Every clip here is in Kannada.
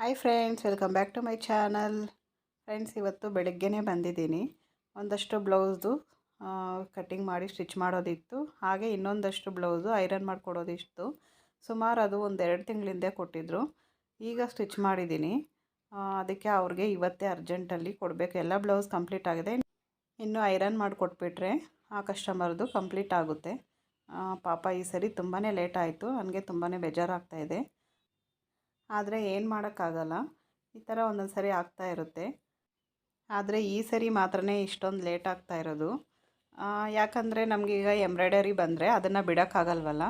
Hi friends welcome back to my channel friends ಇವತ್ತು ಬೆಳಗ್ಗೆನೇ ಬಂದಿದ್ದೀನಿ. ಒಂದಷ್ಟು ಬ್ಲೌಸ್ದು ಕಟ್ಟಿಂಗ್ ಮಾಡಿ ಸ್ಟಿಚ್ ಮಾಡೋದಿತ್ತು. ಹಾಗೆ ಇನ್ನೊಂದಷ್ಟು ಬ್ಲೌಸು ಐರನ್ ಮಾಡಿಕೊಡೋದಿತ್ತು. ಸುಮಾರು ಅದು ಒಂದು ಎರಡು ತಿಂಗಳಿಂದ ಕೊಟ್ಟಿದ್ದರು ಈಗ ಸ್ಟಿಚ್ ಮಾಡಿದ್ದೀನಿ. ಅದಕ್ಕೆ ಅವ್ರಿಗೆ ಇವತ್ತೇ ಅರ್ಜೆಂಟಲ್ಲಿ ಕೊಡಬೇಕು. ಎಲ್ಲ ಬ್ಲೌಸ್ ಕಂಪ್ಲೀಟ್ ಆಗಿದೆ. ಇನ್ನು ಐರನ್ ಮಾಡಿಕೊಟ್ಬಿಟ್ರೆ ಆ ಕಸ್ಟಮರ್ದು ಕಂಪ್ಲೀಟ್ ಆಗುತ್ತೆ. ಪಾಪ ಈ ಸರಿ ತುಂಬಾ ಲೇಟ್ ಆಯಿತು. ನನಗೆ ತುಂಬಾ ಬೇಜಾರಾಗ್ತಾಯಿದೆ ಆದರೆ ಏನು ಮಾಡೋಕ್ಕಾಗಲ್ಲ. ಈ ಥರ ಒಂದೊಂದು ಸರಿ ಆಗ್ತಾ ಇರುತ್ತೆ. ಆದರೆ ಈ ಸರಿ ಮಾತ್ರನೇ ಇಷ್ಟೊಂದು ಲೇಟ್ ಆಗ್ತಾ ಇರೋದು. ಯಾಕಂದರೆ ನಮಗೀಗ ಎಂಬ್ರಾಯ್ಡರಿ ಬಂದರೆ ಅದನ್ನು ಬಿಡೋಕ್ಕಾಗಲ್ವಲ್ಲ.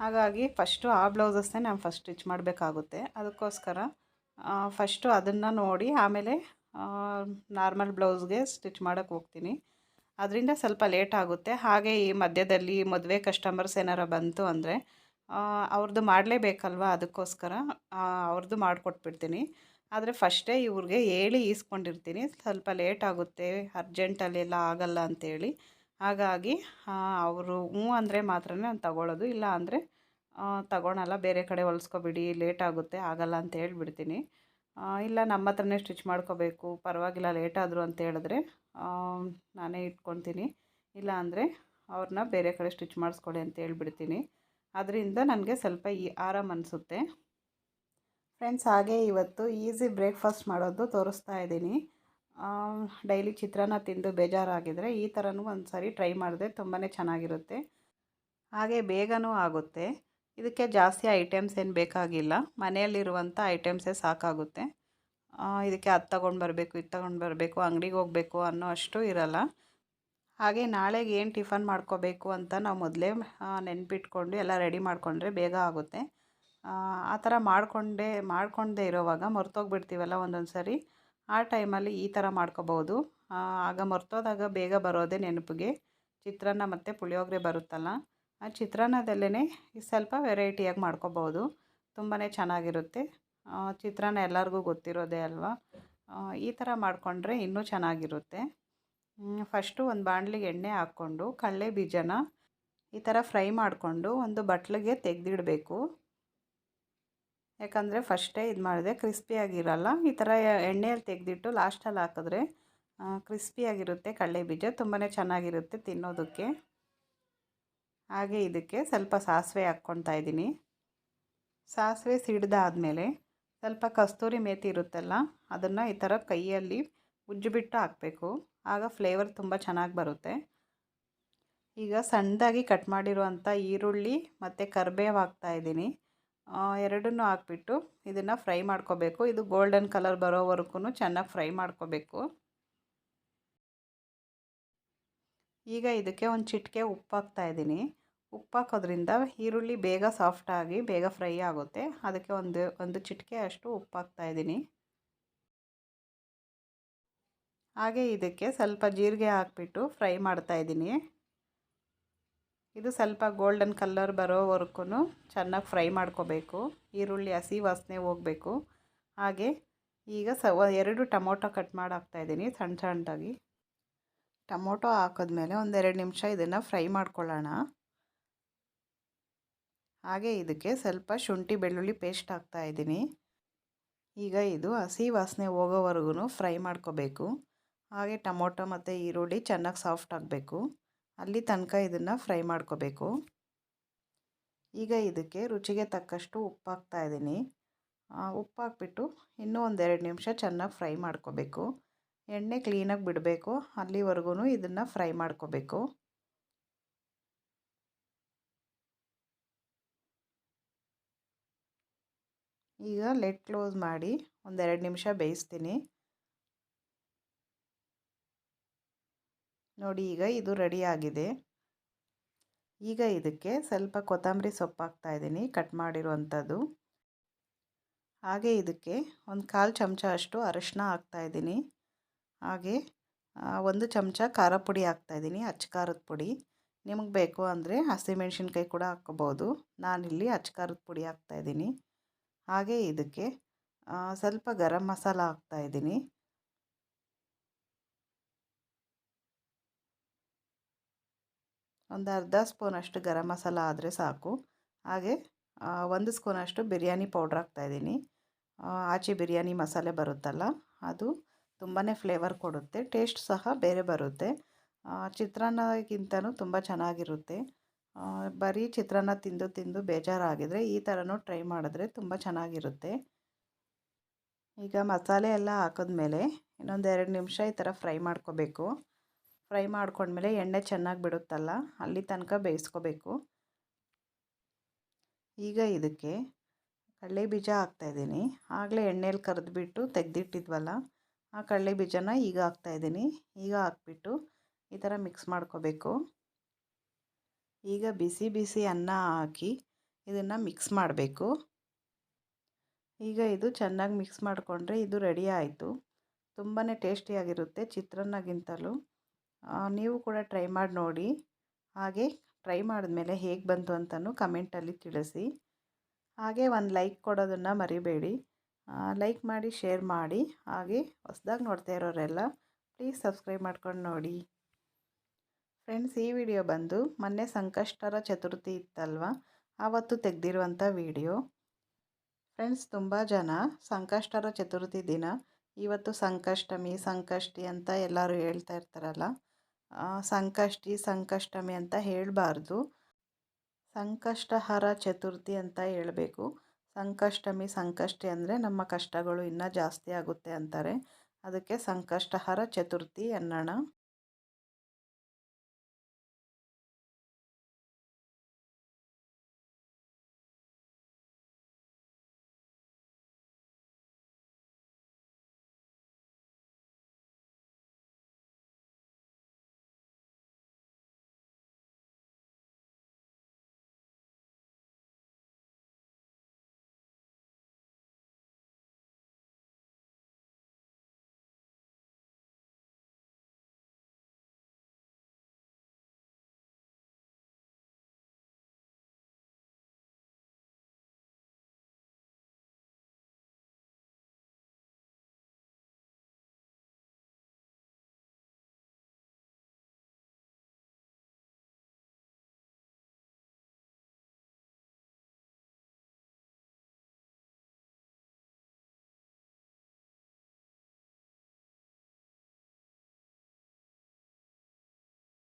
ಹಾಗಾಗಿ ಫಸ್ಟು ಆ ಬ್ಲೌಸಸ್ನೇ ನಾನು ಫಸ್ಟ್ ಸ್ಟಿಚ್ ಮಾಡಬೇಕಾಗುತ್ತೆ. ಅದಕ್ಕೋಸ್ಕರ ಫಸ್ಟು ಅದನ್ನು ನೋಡಿ ಆಮೇಲೆ ನಾರ್ಮಲ್ ಬ್ಲೌಸ್ಗೆ ಸ್ಟಿಚ್ ಮಾಡೋಕ್ಕೆ ಹೋಗ್ತೀನಿ. ಅದರಿಂದ ಸ್ವಲ್ಪ ಲೇಟ್ ಆಗುತ್ತೆ. ಹಾಗೆ ಈ ಮಧ್ಯದಲ್ಲಿ ಮದುವೆ ಕಸ್ಟಮರ್ಸ್ ಏನಾರ ಬಂತು ಅಂದರೆ ಅವ್ರದ್ದು ಮಾಡಲೇಬೇಕಲ್ವ ಅದಕ್ಕೋಸ್ಕರ? ಅವ್ರದ್ದು ಮಾಡಿಕೊಟ್ಬಿಡ್ತೀನಿ. ಆದರೆ ಫಸ್ಟೇ ಇವ್ರಿಗೆ ಹೇಳಿ ಈಸ್ಕೊಂಡಿರ್ತೀನಿ. ಸ್ವಲ್ಪ ಲೇಟ್ ಆಗುತ್ತೆ, ಅರ್ಜೆಂಟಲ್ಲೆಲ್ಲ ಆಗಲ್ಲ ಅಂತೇಳಿ. ಹಾಗಾಗಿ ಅವರು ಹ್ಞೂ ಅಂದರೆ ಮಾತ್ರ ನಾನು ತಗೊಳ್ಳೋದು ಇಲ್ಲ ಅಂದರೆ ತಗೊಳಲ್ಲ, ಬೇರೆ ಕಡೆ ಹೊಲಿಸ್ಕೊಬಿಡಿ, ಲೇಟ್ ಆಗುತ್ತೆ, ಆಗಲ್ಲ ಅಂತ ಹೇಳಿಬಿಡ್ತೀನಿ. ಇಲ್ಲ ನಮ್ಮ ಹತ್ರನೇ ಸ್ಟಿಚ್ ಮಾಡ್ಕೋಬೇಕು, ಪರವಾಗಿಲ್ಲ ಲೇಟ್ ಆದರು ಅಂತ ಹೇಳಿದ್ರೆ ನಾನೇ ಇಟ್ಕೊತೀನಿ ಇಲ್ಲ ಅಂದರೆ ಅವ್ರನ್ನ ಬೇರೆ ಕಡೆ ಸ್ಟಿಚ್ ಮಾಡಿಸ್ಕೊಳ್ಳಿ ಅಂತ ಹೇಳ್ಬಿಡ್ತೀನಿ. ಅದರಿಂದ ನನಗೆ ಸ್ವಲ್ಪ ಈ ಆರಾಮ್ ಅನಿಸುತ್ತೆ. ಫ್ರೆಂಡ್ಸ್ ಹಾಗೆ ಇವತ್ತು ಈಸಿ ಬ್ರೇಕ್ಫಾಸ್ಟ್ ಮಾಡೋದು ತೋರಿಸ್ತಾ ಇದ್ದೀನಿ. ಡೈಲಿ ಚಿತ್ರಾನ್ನ ತಿಂದು ಬೇಜಾರಾಗಿದ್ದರೆ ಈ ಥರನೂ ಒಂದು ಸಾರಿ ಟ್ರೈ ಮಾಡಿದೆ ತುಂಬಾ ಚೆನ್ನಾಗಿರುತ್ತೆ. ಹಾಗೆ ಬೇಗನೂ ಆಗುತ್ತೆ. ಇದಕ್ಕೆ ಜಾಸ್ತಿ ಐಟಮ್ಸ್ ಏನು ಬೇಕಾಗಿಲ್ಲ. ಮನೆಯಲ್ಲಿರುವಂಥ ಐಟಮ್ಸೇ ಸಾಕಾಗುತ್ತೆ. ಇದಕ್ಕೆ ಅದು ತಗೊಂಡು ಬರಬೇಕು, ಇದು ತಗೊಂಡು ಬರಬೇಕು, ಅಂಗಡಿಗೆ ಹೋಗಬೇಕು ಅನ್ನೋ ಅಷ್ಟು ಇರಲ್ಲ. ಹಾಗೆ ನಾಳೆಗೆ ಏನು ಟಿಫನ್ ಮಾಡ್ಕೋಬೇಕು ಅಂತ ನಾವು ಮೊದಲೇ ನೆನ್ಪಿಟ್ಕೊಂಡು ಎಲ್ಲ ರೆಡಿ ಮಾಡಿಕೊಂಡ್ರೆ ಬೇಗ ಆಗುತ್ತೆ. ಆ, ಥರ ಮಾಡಿಕೊಂಡೇ ಮಾಡ್ಕೊಂಡೇ ಇರೋವಾಗ ಮರ್ತೋಗ್ಬಿಡ್ತೀವಲ್ಲ ಒಂದೊಂದು ಸರಿ ಆ ಟೈಮಲ್ಲಿ ಈ ಥರ ಮಾಡ್ಕೋಬೋದು. ಆಗ ಮರ್ತೋದಾಗ ಬೇಗ ಬರೋದೇ ನೆನಪಿಗೆ. ಚಿತ್ರಾನ್ನ ಮತ್ತು ಪುಳಿಯೋಗರೆ ಬರುತ್ತಲ್ಲ ಆ ಚಿತ್ರಾನ್ನದಲ್ಲೇ ಸ್ವಲ್ಪ ವೆರೈಟಿಯಾಗಿ ಮಾಡ್ಕೋಬೋದು. ತುಂಬಾ ಚೆನ್ನಾಗಿರುತ್ತೆ. ಚಿತ್ರಾನ್ನ ಎಲ್ಲರಿಗೂ ಗೊತ್ತಿರೋದೇ ಅಲ್ವಾ? ಈ ಥರ ಮಾಡಿಕೊಂಡ್ರೆ ಇನ್ನೂ ಚೆನ್ನಾಗಿರುತ್ತೆ. ಫಸ್ಟು ಒಂದು ಬಾಣಲಿಗೆ ಎಣ್ಣೆ ಹಾಕ್ಕೊಂಡು, ಕಡಲೆ ಬೀಜನ ಈ ಥರ ಫ್ರೈ ಮಾಡಿಕೊಂಡು ಒಂದು ಬಟ್ಲಿಗೆ ತೆಗೆದಿಡಬೇಕು. ಯಾಕಂದರೆ ಫಸ್ಟೇ ಇದು ಮಾಡಿದೆ ಕ್ರಿಸ್ಪಿಯಾಗಿರಲ್ಲ ಈ ಥರ ಎಣ್ಣೆಯಲ್ಲಿ ತೆಗೆದಿಟ್ಟು ಲಾಸ್ಟಲ್ಲಿ ಹಾಕಿದ್ರೆ ಕ್ರಿಸ್ಪಿಯಾಗಿರುತ್ತೆ ಕಡಲೆ ಬೀಜ ತುಂಬಾ ಚೆನ್ನಾಗಿರುತ್ತೆ ತಿನ್ನೋದಕ್ಕೆ. ಹಾಗೆ ಇದಕ್ಕೆ ಸ್ವಲ್ಪ ಸಾಸಿವೆ ಹಾಕ್ಕೊತಾ ಇದ್ದೀನಿ. ಸಾಸಿವೆ ಸಿಡ್ದಾದಮೇಲೆ ಸ್ವಲ್ಪ ಕಸ್ತೂರಿ ಮೇತಿ ಇರುತ್ತಲ್ಲ, ಅದನ್ನು ಈ ಥರ ಕೈಯಲ್ಲಿ ಉಜ್ಜಿಬಿಟ್ಟು ಹಾಕಬೇಕು. ಆಗ ಫ್ಲೇವರ್ ತುಂಬ ಚೆನ್ನಾಗಿ ಬರುತ್ತೆ. ಈಗ ಸಣ್ಣದಾಗಿ ಕಟ್ ಮಾಡಿರುವಂಥ ಈರುಳ್ಳಿ ಮತ್ತು ಕರಿಬೇವು ಹಾಕ್ತಾಯಿದ್ದೀನಿ ಎರಡನ್ನೂ ಹಾಕ್ಬಿಟ್ಟು ಇದನ್ನು ಫ್ರೈ ಮಾಡ್ಕೋಬೇಕು. ಇದು ಗೋಲ್ಡನ್ ಕಲರ್ ಬರೋವರೆಗೂ ಚೆನ್ನಾಗಿ ಫ್ರೈ ಮಾಡ್ಕೋಬೇಕು. ಈಗ ಇದಕ್ಕೆ ಒಂದು ಚಿಟಿಕೆ ಉಪ್ಪು ಹಾಕ್ತಾಯಿದ್ದೀನಿ ಉಪ್ಪು ಹಾಕೋದ್ರಿಂದ ಈರುಳ್ಳಿ ಬೇಗ ಸಾಫ್ಟಾಗಿ ಬೇಗ ಫ್ರೈ ಆಗುತ್ತೆ. ಅದಕ್ಕೆ ಒಂದು ಒಂದು ಚಿಟಿಕೆ ಅಷ್ಟು ಉಪ್ಪು ಹಾಕ್ತಾಯಿದ್ದೀನಿ ಹಾಗೆ ಇದಕ್ಕೆ ಸ್ವಲ್ಪ ಜೀರಿಗೆ ಹಾಕ್ಬಿಟ್ಟು ಫ್ರೈ ಮಾಡ್ತಾಯಿದ್ದೀನಿ ಇದು ಸ್ವಲ್ಪ ಗೋಲ್ಡನ್ ಕಲರ್ ಬರೋವರೆಗೂ ಚೆನ್ನಾಗಿ ಫ್ರೈ ಮಾಡ್ಕೋಬೇಕು. ಈರುಳ್ಳಿ, ಹಸಿ ವಾಸನೆ ಹೋಗಬೇಕು. ಹಾಗೆ ಈಗ ಸ ಎರಡು ಟೊಮೊಟೊ ಕಟ್ ಮಾಡಿ ಹಾಕ್ತಾಯಿದ್ದೀನಿ ಸಣ್ಣ ಸಣ್ಣದಾಗಿ. ಟೊಮೊಟೊ ಹಾಕಿದ್ಮೇಲೆ ಒಂದೆರಡು ನಿಮಿಷ ಇದನ್ನು ಫ್ರೈ ಮಾಡ್ಕೊಳ್ಳೋಣ. ಹಾಗೆ ಇದಕ್ಕೆ ಸ್ವಲ್ಪ ಶುಂಠಿ, ಬೆಳ್ಳುಳ್ಳಿ ಪೇಸ್ಟ್ ಹಾಕ್ತಾಯಿದ್ದೀನಿ ಈಗ ಇದು ಹಸಿ ವಾಸನೆ ಹೋಗೋವರೆಗೂ ಫ್ರೈ ಮಾಡ್ಕೋಬೇಕು. ಹಾಗೆ ಟೊಮೊಟೊ ಮತ್ತು ಈರುಳ್ಳಿ ಚೆನ್ನಾಗಿ ಸಾಫ್ಟ್ ಆಗಬೇಕು. ಅಲ್ಲಿ ತನಕ ಇದನ್ನು ಫ್ರೈ ಮಾಡ್ಕೋಬೇಕು. ಈಗ ಇದಕ್ಕೆ ರುಚಿಗೆ ತಕ್ಕಷ್ಟು ಉಪ್ಪು ಹಾಕ್ತಾಯಿದ್ದೀನಿ ಉಪ್ಪು ಹಾಕ್ಬಿಟ್ಟು ಇನ್ನೂ ಒಂದೆರಡು ನಿಮಿಷ ಚೆನ್ನಾಗಿ ಫ್ರೈ ಮಾಡ್ಕೋಬೇಕು. ಎಣ್ಣೆ ಕ್ಲೀನಾಗಿ ಬಿಡಬೇಕು. ಅಲ್ಲಿವರೆಗೂ ಇದನ್ನು ಫ್ರೈ ಮಾಡ್ಕೋಬೇಕು. ಈಗ ಲೆಟ್ ಕ್ಲೋಸ್ ಮಾಡಿ ಒಂದೆರಡು ನಿಮಿಷ ಬೇಯಿಸ್ತೀನಿ. ನೋಡಿ, ಈಗ ಇದು ರೆಡಿ ಆಗಿದೆ. ಈಗ ಇದಕ್ಕೆ ಸ್ವಲ್ಪ ಕೊತ್ತಂಬರಿ ಸೊಪ್ಪು ಹಾಕ್ತಾಯಿದ್ದೀನಿ ಕಟ್ ಮಾಡಿರುವಂಥದ್ದು. ಹಾಗೆ ಇದಕ್ಕೆ ಒಂದು ಕಾಲು ಚಮಚ ಅಷ್ಟು ಅರಶಿನ ಹಾಕ್ತಾಯಿದ್ದೀನಿ ಹಾಗೆ ಒಂದು ಚಮಚ ಖಾರ ಪುಡಿ ಹಾಕ್ತಾಯಿದ್ದೀನಿ ಅಚ್ಚ ಖಾರದ ಪುಡಿ. ನಿಮಗೆ ಬೇಕು ಅಂದರೆ ಹಸಿಮೆಣ್ಸಿನ್ಕಾಯಿ ಕೂಡ ಹಾಕ್ಕೋಬೋದು ನಾನಿಲ್ಲಿ ಅಚ್ಚ ಖಾರದ ಪುಡಿ ಹಾಕ್ತಾಯಿದ್ದೀನಿ ಹಾಗೆ ಇದಕ್ಕೆ ಸ್ವಲ್ಪ ಗರಂ ಮಸಾಲ ಹಾಕ್ತಾಯಿದ್ದೀನಿ ಒಂದು ಅರ್ಧ ಸ್ಪೂನಷ್ಟು ಗರಂ ಮಸಾಲ ಆದರೆ ಸಾಕು. ಹಾಗೆ ಒಂದು ಸ್ಪೂನಷ್ಟು ಬಿರಿಯಾನಿ ಪೌಡ್ರ್ ಹಾಕ್ತಾಯಿದ್ದೀನಿ ಆಚೆ ಬಿರಿಯಾನಿ ಮಸಾಲೆ ಬರುತ್ತಲ್ಲ, ಅದು ತುಂಬಾ ಫ್ಲೇವರ್ ಕೊಡುತ್ತೆ, ಟೇಸ್ಟ್ ಸಹ ಬೇರೆ ಬರುತ್ತೆ. ಚಿತ್ರಾನ್ನಗಿಂತನೂ ತುಂಬ ಚೆನ್ನಾಗಿರುತ್ತೆ. ಬರೀ ಚಿತ್ರಾನ್ನ ತಿಂದು ತಿಂದು ಬೇಜಾರಾಗಿದ್ರೆ ಈ ಥರನೂ ಟ್ರೈ ಮಾಡಿದ್ರೆ ತುಂಬ ಚೆನ್ನಾಗಿರುತ್ತೆ. ಈಗ ಮಸಾಲೆ ಎಲ್ಲ ಹಾಕಿದ್ಮೇಲೆ ಇನ್ನೊಂದು ಎರಡು ನಿಮಿಷ ಈ ಥರ ಫ್ರೈ ಮಾಡ್ಕೋಬೇಕು. ಫ್ರೈ ಮಾಡಿಕೊಂಡ್ಮೇಲೆ ಎಣ್ಣೆ ಚೆನ್ನಾಗಿ ಬಿಡುತ್ತಲ್ಲ, ಅಲ್ಲಿ ತನಕ ಬೇಯಿಸ್ಕೋಬೇಕು. ಈಗ ಇದಕ್ಕೆ ಕಡಲೆ ಬೀಜ ಹಾಕ್ತಾಯಿದ್ದೀನಿ ಆಗಲೇ ಎಣ್ಣೆಲಿ ಕರೆದ್ಬಿಟ್ಟು ತೆಗೆದಿಟ್ಟಿದ್ವಲ್ಲ, ಆ ಕಡಲೆ ಬೀಜನ ಈಗ ಹಾಕ್ತಾಯಿದ್ದೀನಿ ಈಗ ಹಾಕ್ಬಿಟ್ಟು ಈ ಥರ ಮಿಕ್ಸ್ ಮಾಡ್ಕೋಬೇಕು. ಈಗ ಬಿಸಿ ಬಿಸಿ ಅನ್ನ ಹಾಕಿ ಇದನ್ನು ಮಿಕ್ಸ್ ಮಾಡಬೇಕು. ಈಗ ಇದು ಚೆನ್ನಾಗಿ ಮಿಕ್ಸ್ ಮಾಡಿಕೊಂಡ್ರೆ ಇದು ರೆಡಿ ಆಯಿತು. ತುಂಬಾ ಟೇಸ್ಟಿಯಾಗಿರುತ್ತೆ ಚಿತ್ರಾನ್ನಗಿಂತಲೂ. ನೀವು ಕೂಡ ಟ್ರೈ ಮಾಡಿ ನೋಡಿ. ಹಾಗೆ ಟ್ರೈ ಮಾಡಿದ್ಮೇಲೆ ಹೇಗೆ ಬಂತು ಅಂತಲೂ ಕಮೆಂಟಲ್ಲಿ ತಿಳಿಸಿ. ಹಾಗೆ ಒಂದು ಲೈಕ್ ಕೊಡೋದನ್ನು ಮರಿಬೇಡಿ. ಲೈಕ್ ಮಾಡಿ ಶೇರ್ ಮಾಡಿ. ಹಾಗೆ ಹೊಸ್ದಾಗಿ ನೋಡ್ತಾ ಇರೋರೆಲ್ಲ ಪ್ಲೀಸ್ ಸಬ್ಸ್ಕ್ರೈಬ್ ಮಾಡ್ಕೊಂಡು ನೋಡಿ. ಫ್ರೆಂಡ್ಸ್ ಈ ವಿಡಿಯೋ ಬಂದು ಮೊನ್ನೆ ಸಂಕಷ್ಟರ ಚತುರ್ಥಿ ಇತ್ತಲ್ವ? ಆವತ್ತು ತೆಗೆದಿರುವಂಥ ವಿಡಿಯೋ ಫ್ರೆಂಡ್ಸ್ ತುಂಬ ಜನ ಸಂಕಷ್ಟರ ಚತುರ್ಥಿ ದಿನ. ಇವತ್ತು ಸಂಕಷ್ಟಮಿ, ಸಂಕಷ್ಟಿ ಅಂತ ಎಲ್ಲರೂ ಹೇಳ್ತಾ ಇರ್ತಾರಲ್ಲ. ಸಂಕಷ್ಟಿ ಸಂಕಷ್ಟಮಿ ಅಂತ ಹೇಳಬಾರ್ದು. ಸಂಕಷ್ಟಹರ ಚತುರ್ಥಿ ಅಂತ ಹೇಳಬೇಕು. ಸಂಕಷ್ಟಮಿ ಸಂಕಷ್ಟಿ ಅಂದರೆ ನಮ್ಮ ಕಷ್ಟಗಳು ಇನ್ನೂ ಜಾಸ್ತಿ ಆಗುತ್ತೆ ಅಂತಾರೆ. ಅದಕ್ಕೆ ಸಂಕಷ್ಟಹರ ಚತುರ್ಥಿ ಅನ್ನೋಣ